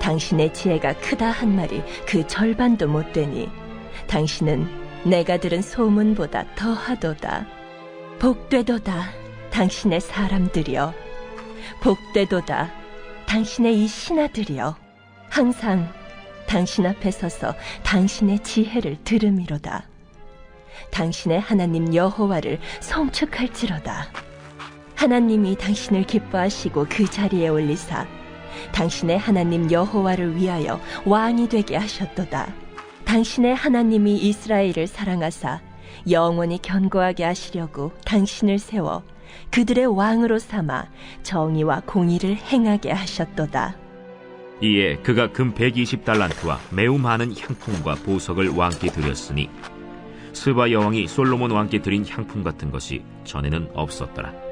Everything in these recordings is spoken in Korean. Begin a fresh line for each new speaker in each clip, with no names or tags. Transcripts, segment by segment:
당신의 지혜가 크다 한 말이 그 절반도 못 되니 당신은 내가 들은 소문보다 더하도다. 복되도다. 당신의 사람들이여. 복되도다. 당신의 이 신하들이여. 항상 당신 앞에 서서 당신의 지혜를 들음이로다. 당신의 하나님 여호와를 성축할지로다. 하나님이 당신을 기뻐하시고 그 자리에 올리사 당신의 하나님 여호와를 위하여 왕이 되게 하셨도다. 당신의 하나님이 이스라엘을 사랑하사 영원히 견고하게 하시려고 당신을 세워 그들의 왕으로 삼아 정의와 공의를 행하게 하셨도다.
이에 그가 금 120달란트와 매우 많은 향품과 보석을 왕께 드렸으니 스바 여왕이 솔로몬 왕께 드린 향품 같은 것이 전에는 없었더라.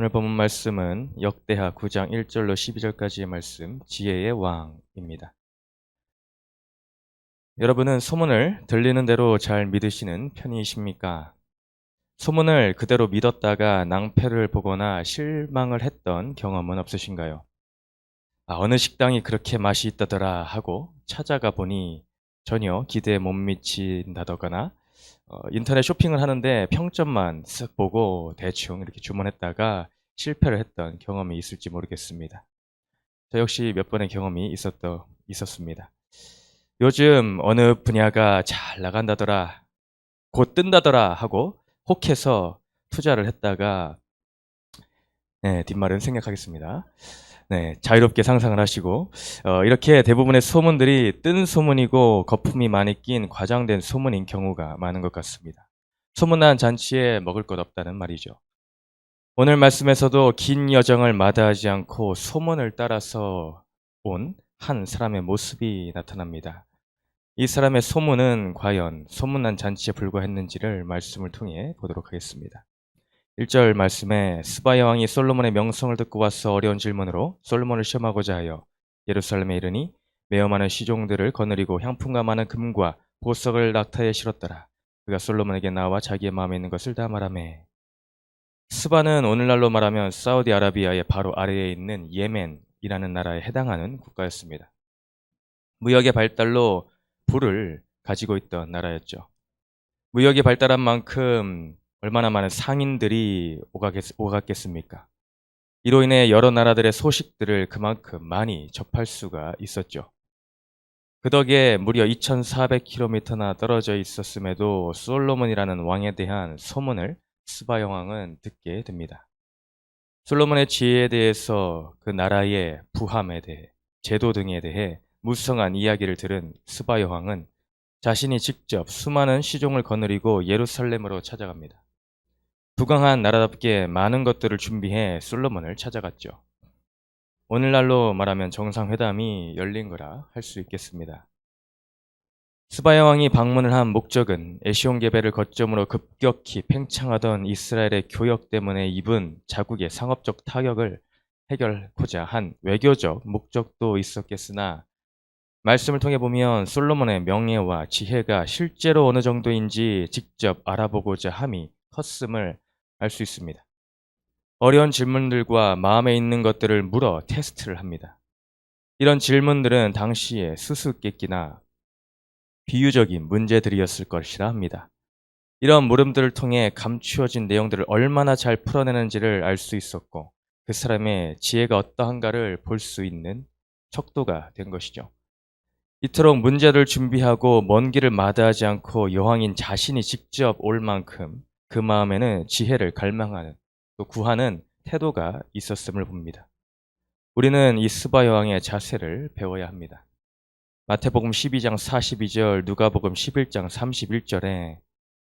오늘 본문 말씀은 역대하 9장 1절로 12절까지의 말씀 지혜의 왕입니다. 여러분은 소문을 들리는 대로 잘 믿으시는 편이십니까? 소문을 그대로 믿었다가 낭패를 보거나 실망을 했던 경험은 없으신가요? 아, 어느 식당이 그렇게 맛이 있다더라 하고 찾아가 보니 전혀 기대에 못 미친다거나 어, 인터넷 쇼핑을 하는데 평점만 쓱 보고 대충 이렇게 주문했다가 실패를 했던 경험이 있을지 모르겠습니다. 저 역시 몇 번의 경험이 있었더, 있었습니다. 요즘 어느 분야가 잘 나간다더라, 곧 뜬다더라 하고 혹해서 투자를 했다가 네, 뒷말은 생략하겠습니다. 네, 자유롭게 상상을 하시고 어, 이렇게 대부분의 소문들이 뜬 소문이고 거품이 많이 낀 과장된 소문인 경우가 많은 것 같습니다. 소문난 잔치에 먹을 것 없다는 말이죠. 오늘 말씀에서도 긴 여정을 마다하지 않고 소문을 따라서 온 한 사람의 모습이 나타납니다. 이 사람의 소문은 과연 소문난 잔치에 불과했는지를 말씀을 통해 보도록 하겠습니다. 1절 말씀에 스바 여왕이 솔로몬의 명성을 듣고 와서 어려운 질문으로 솔로몬을 시험하고자 하여 예루살렘에 이르니 매어 많은 시종들을 거느리고 향품과 많은 금과 보석을 낙타에 실었더라. 그가 솔로몬에게 나와 자기의 마음에 있는 것을 다 말하매 스바는 오늘날로 말하면 사우디아라비아의 바로 아래에 있는 예멘이라는 나라에 해당하는 국가였습니다. 무역의 발달로 불을 가지고 있던 나라였죠. 무역이 발달한 만큼 얼마나 많은 상인들이 오가겠, 오갔겠습니까? 이로 인해 여러 나라들의 소식들을 그만큼 많이 접할 수가 있었죠. 그 덕에 무려 2400km나 떨어져 있었음에도 솔로몬이라는 왕에 대한 소문을 스바 여왕은 듣게 됩니다. 솔로몬의 지혜에 대해서 그 나라의 부함에 대해 제도 등에 대해 무성한 이야기를 들은 스바 여왕은 자신이 직접 수많은 시종을 거느리고 예루살렘으로 찾아갑니다. 부강한 나라답게 많은 것들을 준비해 솔로몬을 찾아갔죠. 오늘날로 말하면 정상회담이 열린 거라 할 수 있겠습니다. 스바 여왕이 방문을 한 목적은 에시온 개베를 거점으로 급격히 팽창하던 이스라엘의 교역 때문에 입은 자국의 상업적 타격을 해결하고자 한 외교적 목적도 있었겠으나 말씀을 통해 보면 솔로몬의 명예와 지혜가 실제로 어느 정도인지 직접 알아보고자 함이 컸음을 알 수 있습니다. 어려운 질문들과 마음에 있는 것들을 물어 테스트를 합니다. 이런 질문들은 당시의 수수께끼나 비유적인 문제들이었을 것이라 합니다. 이런 물음들을 통해 감추어진 내용들을 얼마나 잘 풀어내는지를 알 수 있었고 그 사람의 지혜가 어떠한가를 볼 수 있는 척도가 된 것이죠. 이토록 문제를 준비하고 먼 길을 마다하지 않고 여왕인 자신이 직접 올 만큼 그 마음에는 지혜를 갈망하는 또 구하는 태도가 있었음을 봅니다. 우리는 이 스바 여왕의 자세를 배워야 합니다. 마태복음 12장 42절, 누가복음 11장 31절에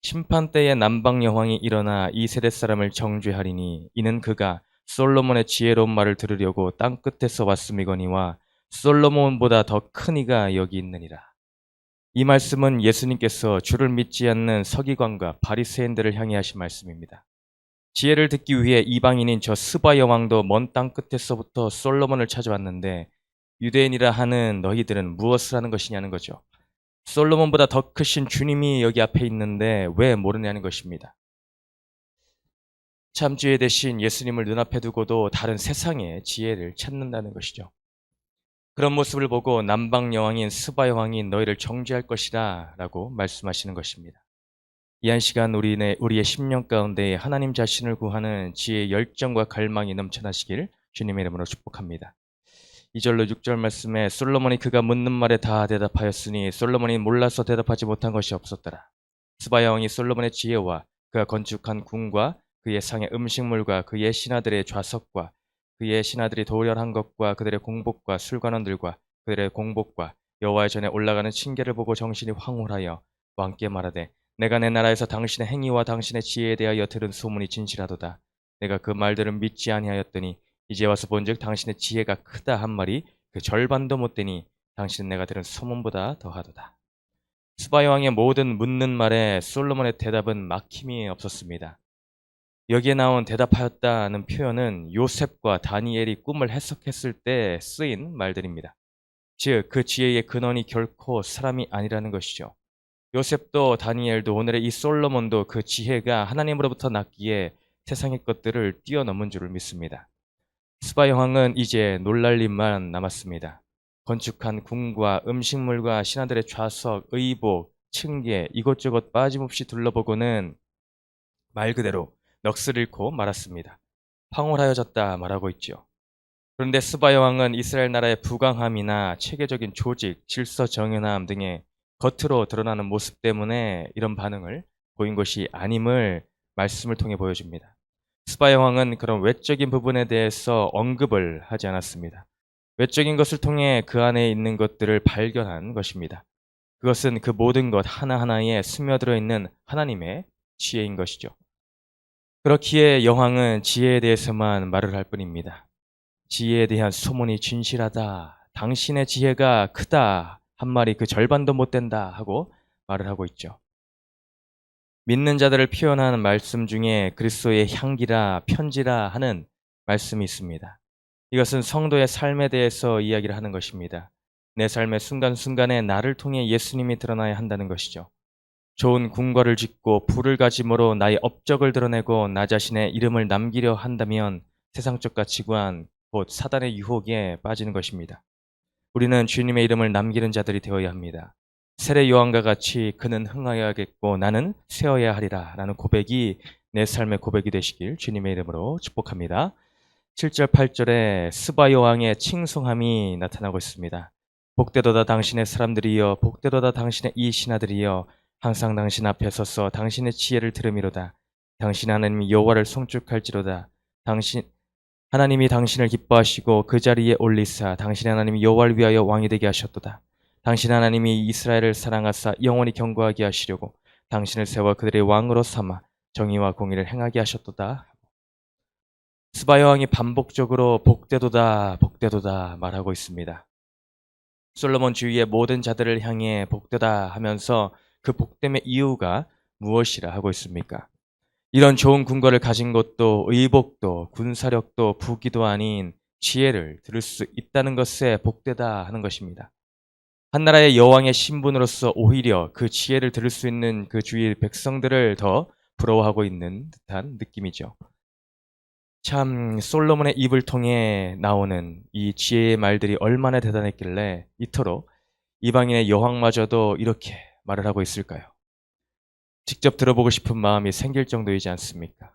심판 때에 남방 여왕이 일어나 이 세대 사람을 정죄하리니 이는 그가 솔로몬의 지혜로운 말을 들으려고 땅 끝에서 왔음이거니와 솔로몬보다 더 큰 이가 여기 있느니라. 이 말씀은 예수님께서 주를 믿지 않는 서기관과 바리새인들을 향해 하신 말씀입니다. 지혜를 듣기 위해 이방인인 저 스바 여왕도 먼 땅 끝에서부터 솔로몬을 찾아왔는데 유대인이라 하는 너희들은 무엇을 하는 것이냐는 거죠. 솔로몬보다 더 크신 주님이 여기 앞에 있는데 왜 모르냐는 것입니다. 참 지혜 대신 예수님을 눈앞에 두고도 다른 세상의 지혜를 찾는다는 것이죠. 그런 모습을 보고 남방 여왕인 스바 여왕이 너희를 정죄할 것이다 라고 말씀하시는 것입니다. 이 한 시간 우리의, 우리의 심령 가운데 하나님 자신을 구하는 지혜의 열정과 갈망이 넘쳐나시길 주님의 이름으로 축복합니다. 2절로 6절 말씀에 솔로몬이 그가 묻는 말에 다 대답하였으니 솔로몬이 몰라서 대답하지 못한 것이 없었더라. 스바 여왕이 솔로몬의 지혜와 그가 건축한 궁과 그의 상의 음식물과 그의 신하들의 좌석과 그의 신하들이 도련한 것과 그들의 공복과 술관원들과 그들의 공복과 여호와의 전에 올라가는 층계를 보고 정신이 황홀하여 왕께 말하되 내가 내 나라에서 당신의 행위와 당신의 지혜에 대하여 들은 소문이 진실하도다. 내가 그 말들을 믿지 아니하였더니 이제 와서 본즉 당신의 지혜가 크다 한 말이 그 절반도 못 되니 당신은 내가 들은 소문보다 더하도다. 스바 여왕의 모든 묻는 말에 솔로몬의 대답은 막힘이 없었습니다. 여기에 나온 대답하였다는 표현은 요셉과 다니엘이 꿈을 해석했을 때 쓰인 말들입니다. 즉, 그 지혜의 근원이 결코 사람이 아니라는 것이죠. 요셉도 다니엘도 오늘의 이 솔로몬도 그 지혜가 하나님으로부터 났기에 세상의 것들을 뛰어넘은 줄을 믿습니다. 스바 여왕은 이제 놀랄 일만 남았습니다. 건축한 궁과 음식물과 신하들의 좌석, 의복, 층계 이것저것 빠짐없이 둘러보고는 말 그대로 넋을 잃고 말았습니다. 황홀하여졌다 말하고 있죠. 그런데 스바 여왕은 이스라엘 나라의 부강함이나 체계적인 조직, 질서 정연함 등의 겉으로 드러나는 모습 때문에 이런 반응을 보인 것이 아님을 말씀을 통해 보여줍니다. 스바 여왕은 그런 외적인 부분에 대해서 언급을 하지 않았습니다. 외적인 것을 통해 그 안에 있는 것들을 발견한 것입니다. 그것은 그 모든 것 하나하나에 스며들어 있는 하나님의 지혜인 것이죠. 그렇기에 여왕은 지혜에 대해서만 말을 할 뿐입니다. 지혜에 대한 소문이 진실하다. 당신의 지혜가 크다. 한 말이 그 절반도 못 된다. 하고 말을 하고 있죠. 믿는 자들을 표현하는 말씀 중에 그리스도의 향기라 편지라 하는 말씀이 있습니다. 이것은 성도의 삶에 대해서 이야기를 하는 것입니다. 내 삶의 순간순간에 나를 통해 예수님이 드러나야 한다는 것이죠. 좋은 궁궐을 짓고 불을 가짐으로 나의 업적을 드러내고 나 자신의 이름을 남기려 한다면 세상적 가치관, 곧 사단의 유혹에 빠지는 것입니다. 우리는 주님의 이름을 남기는 자들이 되어야 합니다. 세례 요한과 같이 그는 흥하여야겠고 나는 쇠어야 하리라 라는 고백이 내 삶의 고백이 되시길 주님의 이름으로 축복합니다. 7절 8절에 스바 여왕의 칭송함이 나타나고 있습니다. 복되도다 당신의 사람들이여 복되도다 당신의 이 신하들이여 항상 당신 앞에 서서 당신의 지혜를 들음이로다. 당신 하나님이 여호와를 송축할지로다. 당신 하나님이 당신을 기뻐하시고 그 자리에 올리사 당신 하나님이 여호와를 위하여 왕이 되게 하셨도다. 당신 하나님이 이스라엘을 사랑하사 영원히 경고하게 하시려고 당신을 세워 그들의 왕으로 삼아 정의와 공의를 행하게 하셨도다. 스바 여왕이 반복적으로 복되도다 복되도다 말하고 있습니다. 솔로몬 주위의 모든 자들을 향해 복되다 하면서 그 복됨의 이유가 무엇이라 하고 있습니까? 이런 좋은 궁궐을 가진 것도 의복도 군사력도 부기도 아닌 지혜를 들을 수 있다는 것에 복되다 하는 것입니다. 한 나라의 여왕의 신분으로서 오히려 그 지혜를 들을 수 있는 그 주위 백성들을 더 부러워하고 있는 듯한 느낌이죠. 참 솔로몬의 입을 통해 나오는 이 지혜의 말들이 얼마나 대단했길래 이토록 이방인의 여왕마저도 이렇게 말을 하고 있을까요? 직접 들어보고 싶은 마음이 생길 정도이지 않습니까?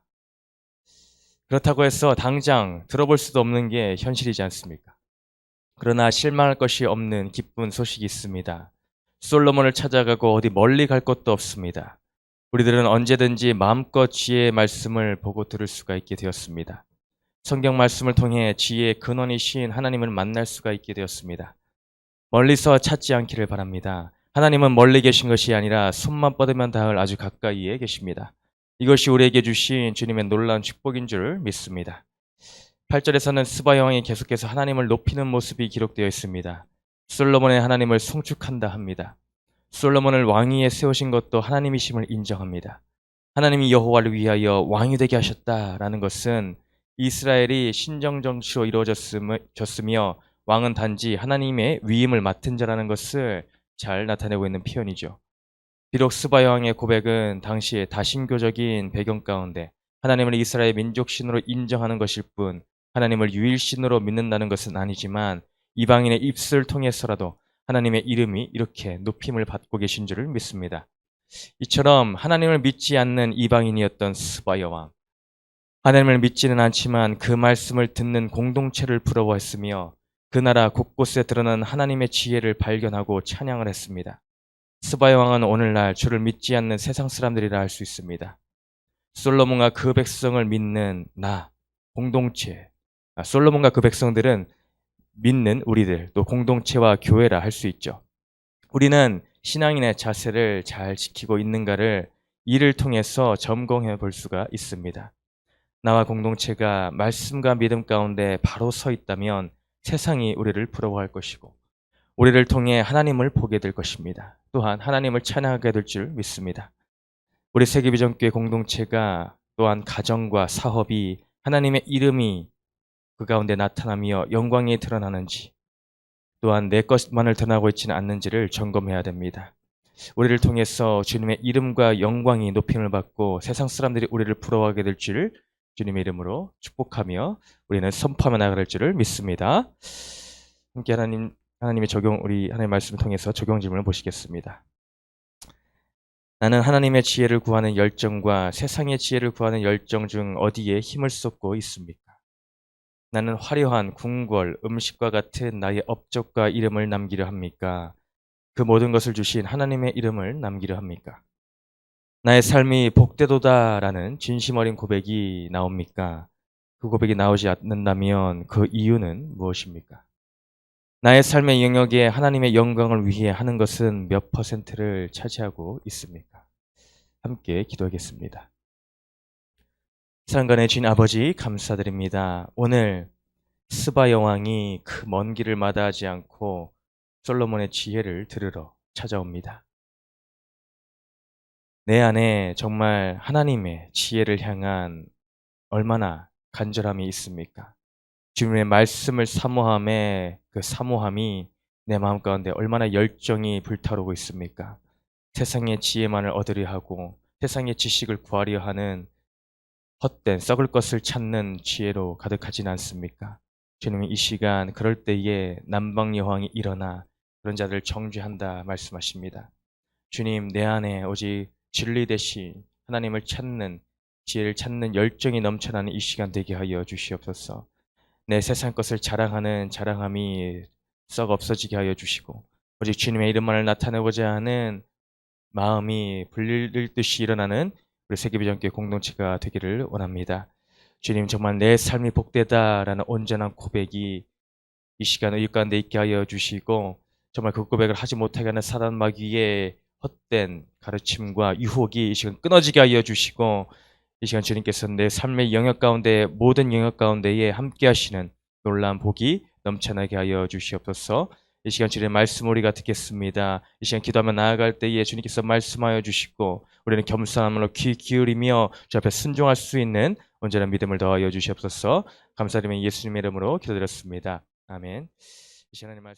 그렇다고 해서 당장 들어볼 수도 없는 게 현실이지 않습니까? 그러나 실망할 것이 없는 기쁜 소식이 있습니다. 솔로몬을 찾아가고 어디 멀리 갈 것도 없습니다. 우리들은 언제든지 마음껏 지혜의 말씀을 보고 들을 수가 있게 되었습니다. 성경 말씀을 통해 지혜의 근원이신 하나님을 만날 수가 있게 되었습니다. 멀리서 찾지 않기를 바랍니다. 하나님은 멀리 계신 것이 아니라 손만 뻗으면 닿을 아주 가까이에 계십니다. 이것이 우리에게 주신 주님의 놀라운 축복인 줄 믿습니다. 8절에서는 스바 여왕이 계속해서 하나님을 높이는 모습이 기록되어 있습니다. 솔로몬의 하나님을 송축한다 합니다. 솔로몬을 왕위에 세우신 것도 하나님이심을 인정합니다. 하나님이 여호와를 위하여 왕이 되게 하셨다라는 것은 이스라엘이 신정 정치로 이루어졌으며 왕은 단지 하나님의 위임을 맡은 자라는 것을 잘 나타내고 있는 표현이죠. 비록 스바 여왕의 고백은 당시의 다신교적인 배경 가운데 하나님을 이스라엘 민족신으로 인정하는 것일 뿐 하나님을 유일신으로 믿는다는 것은 아니지만 이방인의 입술을 통해서라도 하나님의 이름이 이렇게 높임을 받고 계신 줄을 믿습니다. 이처럼 하나님을 믿지 않는 이방인이었던 스바 여왕. 하나님을 믿지는 않지만 그 말씀을 듣는 공동체를 부러워했으며 그 나라 곳곳에 드러난 하나님의 지혜를 발견하고 찬양을 했습니다. 스바 여왕은 오늘날 주를 믿지 않는 세상 사람들이라 할 수 있습니다. 솔로몬과 그 백성을 믿는 나, 공동체, 아, 솔로몬과 그 백성들은 믿는 우리들, 또 공동체와 교회라 할 수 있죠. 우리는 신앙인의 자세를 잘 지키고 있는가를 이를 통해서 점검해 볼 수가 있습니다. 나와 공동체가 말씀과 믿음 가운데 바로 서 있다면 세상이 우리를 부러워할 것이고, 우리를 통해 하나님을 보게 될 것입니다. 또한 하나님을 찬양하게 될 줄 믿습니다. 우리 세계비전교회 공동체가 또한 가정과 사업이 하나님의 이름이 그 가운데 나타나며 영광이 드러나는지 또한 내 것만을 드러나고 있지는 않는지를 점검해야 됩니다. 우리를 통해서 주님의 이름과 영광이 높임을 받고 세상 사람들이 우리를 부러워하게 될 줄 주님의 이름으로 축복하며 우리는 선포하며 나갈 줄을 믿습니다. 함께 하나님 하나님의 적용 우리 하나님의 말씀을 통해서 적용 질문을 보시겠습니다. 나는 하나님의 지혜를 구하는 열정과 세상의 지혜를 구하는 열정 중 어디에 힘을 쏟고 있습니까? 나는 화려한 궁궐, 음식과 같은 나의 업적과 이름을 남기려 합니까? 그 모든 것을 주신 하나님의 이름을 남기려 합니까? 나의 삶이 복되도다라는 진심 어린 고백이 나옵니까? 그 고백이 나오지 않는다면 그 이유는 무엇입니까? 나의 삶의 영역에 하나님의 영광을 위해 하는 것은 몇 퍼센트를 차지하고 있습니까? 함께 기도하겠습니다. 사랑간의 주인 아버지 감사드립니다. 오늘 스바 여왕이 그 먼 길을 마다하지 않고 솔로몬의 지혜를 들으러 찾아옵니다. 내 안에 정말 하나님의 지혜를 향한 얼마나 간절함이 있습니까? 주님의 말씀을 사모함에 그 사모함이 내 마음 가운데 얼마나 열정이 불타오르고 있습니까? 세상의 지혜만을 얻으려 하고 세상의 지식을 구하려 하는 헛된 썩을 것을 찾는 지혜로 가득하진 않습니까? 주님 이 시간 그럴 때에 남방 여왕이 일어나 그런 자들을 정죄한다 말씀하십니다. 주님 내 안에 오직 진리 대신 하나님을 찾는 지혜를 찾는 열정이 넘쳐나는 이 시간 되게 하여 주시옵소서. 내 세상 것을 자랑하는 자랑함이 썩 없어지게 하여 주시고 오직 주님의 이름만을 나타내고자 하는 마음이 불릴 듯이 일어나는 우리 세계비전교회 공동체가 되기를 원합니다. 주님 정말 내 삶이 복되다라는 온전한 고백이 이 시간 의 가운데 있게 하여 주시고 정말 그 고백을 하지 못하게 하는 사단 마귀의 헛된 가르침과 유혹이 이 시간 끊어지게 하여 주시고 이 시간 주님께서 내 삶의 영역 가운데 모든 영역 가운데에 함께 하시는 놀라운 복이 넘쳐나게 하여 주시옵소서. 이 시간 주님의 말씀 우리가 듣겠습니다. 이 시간 기도하며 나아갈 때에 주님께서 말씀하여 주시고 우리는 겸손함으로 귀 기울이며 주 앞에 순종할 수 있는 온전한 믿음을 더하여 주시옵소서. 감사드리며 예수님의 이름으로 기도드렸습니다. 아멘. 이 시간의 말씀